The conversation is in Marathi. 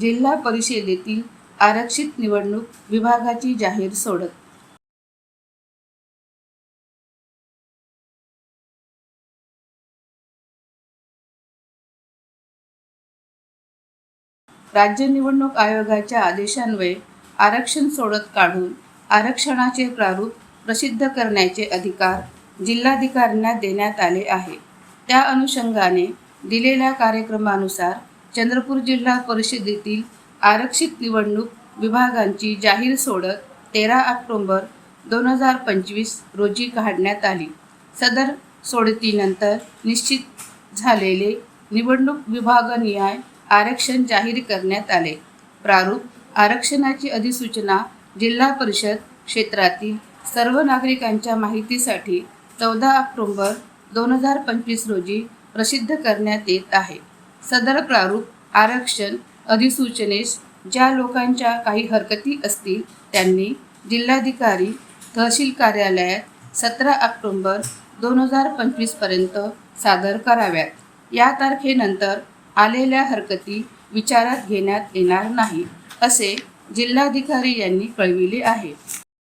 जिल्हा परिषदेतील आरक्षित निवडणूक विभागाची जाहीर सोडत. राज्य निवडणूक आयोगाच्या आदेशान्वये आरक्षण सोडत काढून आरक्षणाचे प्रारूप प्रसिद्ध करण्याचे अधिकार जिल्हाधिकाऱ्यांना देण्यात आले आहे. त्या अनुषंगाने दिलेल्या कार्यक्रमानुसार चंद्रपूर जिल्हा परिषदेतील आरक्षित निवडणूक विभागांची जाहीर सोडत तेरा ऑक्टोंबर दोन हजार पंचवीस रोजी काढण्यात आली. सदर सोडतीनंतर निश्चित झालेले निवडणूक विभागनिहाय आरक्षण जाहीर करण्यात आले. प्रारूप आरक्षणाची अधिसूचना जिल्हा परिषद क्षेत्रातील सर्व नागरिकांच्या माहितीसाठी चौदा ऑक्टोंबर दोन हजार पंचवीस रोजी प्रसिद्ध करण्यात येत आहे. सदर प्रारूप आरक्षण अधिसूचनेस ज्या लोकांच्या काही हरकती असतील त्यांनी जिल्हाधिकारी तहसील कार्यालयात सतरा ऑक्टोंबर दोन हजार पंचवीसपर्यंत सादर कराव्यात. या तारखेनंतर आलेल्या हरकती विचारात घेण्यात येणार नाही असे जिल्हाधिकारी यांनी कळविले आहे.